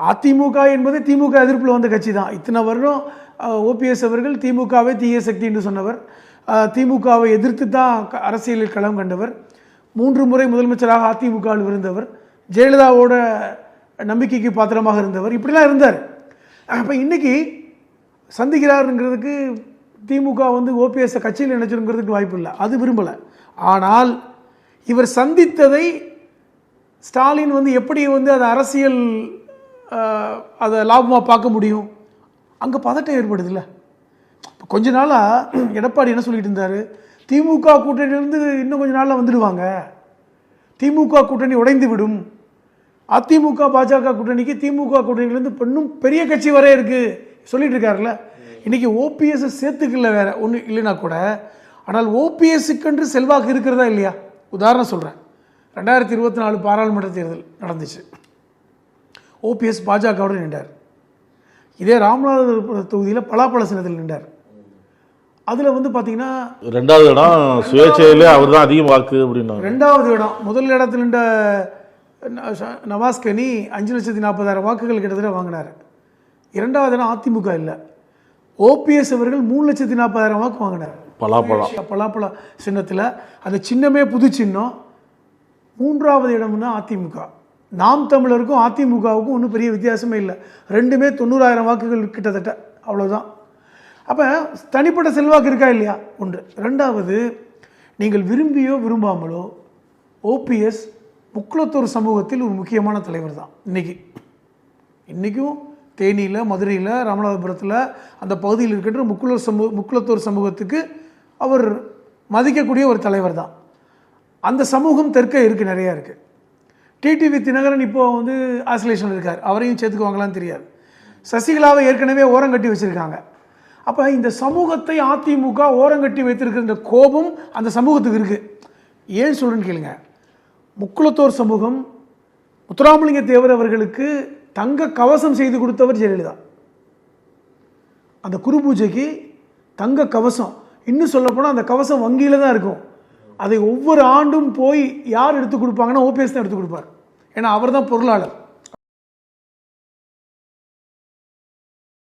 அதிமுக என்பது திமுக எதிர்ப்பில் வந்த கட்சி தான் இத்தனை வருடம் ஓபிஎஸ் அவர்கள் திமுகவை தீய சக்தி என்று சொன்னவர். திமுகவை எதிர்த்து தான் க- அரசியலில் களம் கண்டவர். மூன்று முறை முதலமைச்சராக அதிமுகவில் இருந்தவர். ஜெயலலிதாவோட நம்பிக்கைக்கு பாத்திரமாக இருந்தவர். இப்படிலாம் இருந்தார். அப்போ இன்னைக்கு சந்திக்கிறாருங்கிறதுக்கு திமுக வந்து ஓபிஎஸ் கட்சியில் நினைச்சிருங்கிறதுக்கு வாய்ப்பு இல்லை. அது விரும்பலை. ஆனால் இவர் சந்தித்ததை ஸ்டாலின் வந்து எப்படி வந்து அதை அரசியல் அதை லாபமாக பார்க்க முடியும். அங்கே பதட்டம் ஏற்படுதுல்ல. கொஞ்ச நாளாக எடப்பாடி என்ன சொல்லிட்டு இருந்தார்? திமுக கூட்டணியிலேருந்து இன்னும் கொஞ்ச நாளில் வந்துடுவாங்க. திமுக கூட்டணி உடைந்து விடும். அதிமுக பாஜக கூட்டணிக்கு திமுக கூட்டணியிலேருந்து இன்னும் பெரிய கட்சி வரே இருக்கு. சொல்லிட்டு இருக்காருல்ல. இன்றைக்கி ஓபிஎஸ் சேர்த்துக்கல வேறு. ஒன்றும் இல்லைனா கூட ஆனால் ஓபிஎஸ்ஸுக்கென்று செல்வாக்கு இருக்கிறதா இல்லையா? உதாரணம் சொல்கிறேன் ரெண்டாயிரத்தி இருபத்தி நாலு பாராளுமன்ற தேர்தல் நடந்துச்சு. ஓபிஎஸ் பாஜகவோடு நின்றார். இதே ராமநாதபுரம் தொகுதியில் பலாப்பழ சின்னத்தில் நின்றார். அதில் வந்து பார்த்தீங்கன்னா ரெண்டாவது இடம் சுயேட்சையிலே அவர் தான் அதிகம் வாக்கு அப்படின்னாங்க. ரெண்டாவது இடம். முதல் இடத்துல நின்ற ந- ஷ- நவாஸ் கனி அஞ்சு லட்சத்தி நாற்பதாயிரம் வாக்குகள் கிட்டத்தட்ட வாங்கினார். இரண்டாவது இடம் அதிமுக இல்லை. ஓபிஎஸ் அவர்கள் மூணு லட்சத்தி நாற்பதாயிரம் வாக்கு வாங்கினார். பலாப்பழம். பலாப்பழ சின்னத்தில். அந்த சின்னமே புது சின்னம். மூன்றாவது இடம்னா அதிமுக. நாம் தமிழருக்கும் அதிமுகவுக்கும் ஒன்றும் பெரிய வித்தியாசமே இல்லை. ரெண்டுமே தொண்ணூறாயிரம் வாக்குகள் கிட்டத்தட்ட. அவ்வளோதான் அப்போ தனிப்பட்ட செல்வாக்கு இருக்கா இல்லையா? ஒன்று ரெண்டாவது நீங்கள் விரும்பியோ விரும்பாமலோ ஓபிஎஸ் முக்குளத்தூர் சமூகத்தில் ஒரு முக்கியமான தலைவர் தான். இன்னைக்கு. இன்றைக்கும் தேனியில் மதுரையில் ராமநாதபுரத்தில் அந்த பகுதியில் இருக்கின்ற முக்குள சமூக முக்குளத்தூர் சமூகத்துக்கு அவர் மதிக்கக்கூடிய ஒரு தலைவர் தான். அந்த சமூகம் தெற்கே இருக்குது நிறையா இருக்குது டிடிவி தினகரன் இப்போ வந்து ஆசோலேஷனில் இருக்கார். அவரையும் சேர்த்துக்குவாங்களான்னு தெரியாது. சசிகலாவை ஏற்கனவே ஓரங்கட்டி வச்சுருக்காங்க. அப்போ இந்த சமூகத்தை அதிமுக ஓரங்கட்டி வைத்திருக்கிற இந்த கோபம் அந்த சமூகத்துக்கு இருக்குது ஏன் சொல்கிறேன்னு கேளுங்க. முக்குளத்தோர் சமூகம் முத்துராமலிங்க தேவர் அவர்களுக்கு தங்க கவசம் செய்து கொடுத்தவர் ஜெயலலிதா. அந்த குரு பூஜைக்கு தங்க கவசம். இன்னும் சொல்லப்போனால் அந்த கவசம் வங்கியில் தான் இருக்கும். அதை ஒவ்வொரு ஆண்டும் போய் யார் எடுத்து கொடுப்பாங்கன்னா ஓபிஎஸ் தான் எடுத்து கொடுப்பார். ஏன்னா அவர் தான் பொருளாளர்.